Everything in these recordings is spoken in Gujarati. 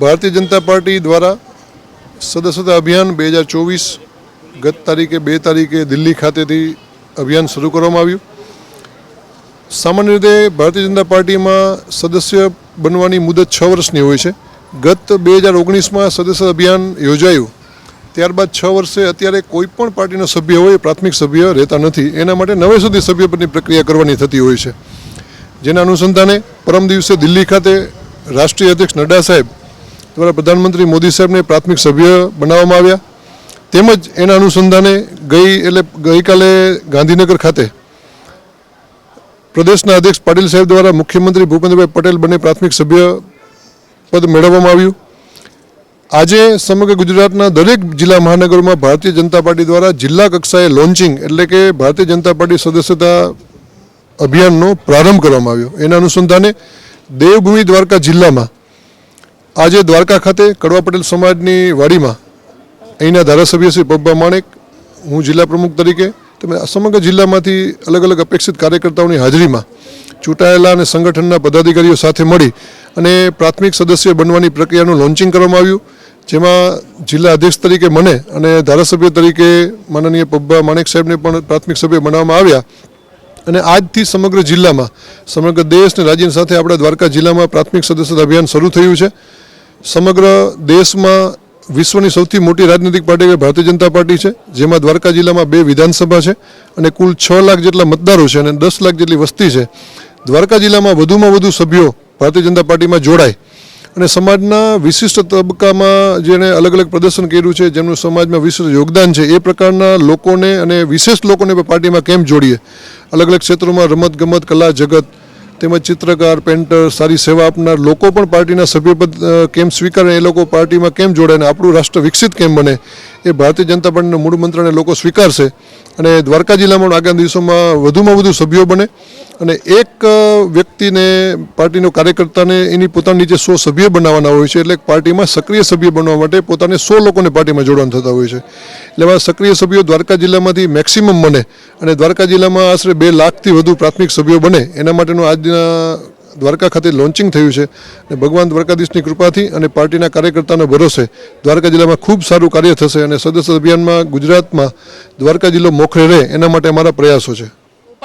ભારતીય જનતા પાર્ટી દ્વારા સદસ્યતા અભિયાન બે હજાર ચોવીસ ગત તારીખે બે તારીખે દિલ્હી ખાતેથી અભિયાન શરૂ કરવામાં આવ્યું. સામાન્ય રીતે ભારતીય જનતા પાર્ટીમાં સદસ્ય બનવાની મુદત છ વર્ષની હોય છે. ગત બે હજાર ઓગણીસમાં સદસ્ય અભિયાન યોજાયું. ત્યારબાદ છ વર્ષે અત્યારે કોઈ પણ પાર્ટીનો સભ્ય હોય, પ્રાથમિક સભ્ય રહેતા નથી. એના માટે નવે સુધી સભ્યપદની પ્રક્રિયા કરવાની થતી હોય છે. જેના અનુસંધાને પરમ દિવસે દિલ્હી ખાતે રાષ્ટ્રીય અધ્યક્ષ નડ્ડા સાહેબ દ્વારા પ્રધાનમંત્રી મોદી સાહેબને પ્રાથમિક સભ્ય બનાવવામાં આવ્યા. તેમજ એના અનુસંધાને ગઈ એટલે ગઈકાલે ગાંધીનગર ખાતે પ્રદેશના અધ્યક્ષ પાટીલ સાહેબ દ્વારા મુખ્યમંત્રી ભૂપેન્દ્રભાઈ પટેલ બંને પ્રાથમિક સભ્ય પદ મેળવવામાં આવ્યું. આજે સમગ્ર ગુજરાતના દરેક જિલ્લા મહાનગરોમાં ભારતીય જનતા પાર્ટી દ્વારા જિલ્લા કક્ષાએ લોન્ચિંગ એટલે કે ભારતીય જનતા પાર્ટી સદસ્યતા અભિયાનનો પ્રારંભ કરવામાં આવ્યો. એના અનુસંધાને દેવભૂમિ દ્વારકા જિલ્લામાં આજે દ્વારકા ખાતે કડવા પટેલ સમાજની વાડીમાં અહીંના ધારાસભ્ય શ્રી પબ્બા માણેક, હું જિલ્લા પ્રમુખ તરીકે તમે સમગ્ર જિલ્લામાંથી અલગ અલગ અપેક્ષિત કાર્યકર્તાઓની હાજરીમાં ચૂંટાયેલા અને સંગઠનના પદાધિકારીઓ સાથે મળી અને પ્રાથમિક સદસ્ય બનવાની પ્રક્રિયાનું લોન્ચિંગ કરવામાં આવ્યું, જેમાં જિલ્લા અધ્યક્ષ તરીકે મને અને ધારાસભ્ય તરીકે માનનીય પબ્બા માણેક સાહેબને પણ પ્રાથમિક સભ્ય બનાવવામાં આવ્યા. અને આજથી સમગ્ર જિલ્લામાં, સમગ્ર દેશ અને રાજ્યની સાથે આપણા દ્વારકા જિલ્લામાં પ્રાથમિક સદસ્યતા અભિયાન શરૂ થયું છે. સમગ્ર દેશમાં વિશ્વની સૌથી મોટી રાજનૈતિક પાર્ટી એ ભારતીય જનતા પાર્ટી છે, જેમાં દ્વારકા જિલ્લામાં બે વિધાનસભા છે અને કુલ છ લાખ જેટલા મતદારો છે અને દસ લાખ જેટલી વસ્તી છે. દ્વારકા જિલ્લામાં વધુમાં વધુ સભ્યો ભારતીય જનતા પાર્ટીમાં જોડાય અને સમાજના વિશિષ્ટ તબક્કામાં જેણે અલગ અલગ પ્રદર્શન કર્યું છે, જેમનું સમાજમાં વિશિષ્ટ યોગદાન છે, એ પ્રકારના લોકોને અને વિશેષ લોકોને પાર્ટીમાં કેમ જોડીએ? અલગ અલગ ક્ષેત્રોમાં રમત ગમત કલા, જગત તેમજ ચિત્રકાર, પેન્ટર, સારી સેવા આપનાર લોકો પણ પાર્ટીના સભ્યપદ કેમ સ્વીકારે, એ લોકો પાર્ટીમાં કેમ જોડાય અને આપણું રાષ્ટ્ર વિકસિત કેમ બને? એ ભારતીય જનતા પાર્ટીના મૂળ મંત્રને લોકો સ્વીકારશે અને દ્વારકા જિલ્લામાં આગામી દિવસોમાં વધુમાં વધુ સભ્યો બને. અને એક વ્યક્તિને, પાર્ટીનો કાર્યકર્તાને એની પોતાની નીચે સો સભ્ય બનાવવાના હોય છે, એટલે પાર્ટીમાં સક્રિય સભ્ય બનવા માટે પોતાને સો લોકોને પાર્ટીમાં જોડાણ થતા હોય છે. એટલે એમાં સક્રિય સભ્યો દ્વારકા જિલ્લામાંથી મેક્સિમમ બને અને દ્વારકા જિલ્લામાં આશરે બે લાખથી વધુ પ્રાથમિક સભ્યો બને. એના માટેનું આજના દ્વારકા ખાતે લોન્ચિંગ થયું છે અને ભગવાન દ્વારકાધીશની કૃપાથી અને પાર્ટીના કાર્યકર્તાના ભરોસે દ્વારકા જિલ્લામાં ખૂબ સારું કાર્ય થશે અને સદસ્ય અભિયાનમાં ગુજરાતમાં દ્વારકા જિલ્લો મોખરે રહે એના માટે અમારા પ્રયાસો છે.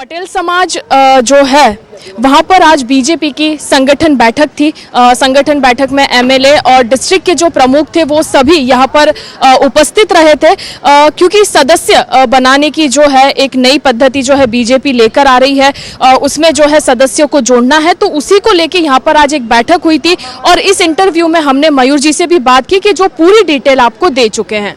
पटेल समाज जो है, वहाँ पर आज बीजेपी की संगठन बैठक थी। संगठन बैठक में एमएलए और डिस्ट्रिक्ट के जो प्रमुख थे, वो सभी यहाँ पर उपस्थित रहे थे। क्योंकि सदस्य बनाने की जो है, एक नई पद्धति जो है बीजेपी लेकर आ रही है। उसमें जो है सदस्यों को जोड़ना है तो उसी को लेके यहाँ पर आज एक बैठक हुई थी। और इस इंटरव्यू में हमने मयूर जी से भी बात की कि जो पूरी डिटेल आपको दे चुके हैं।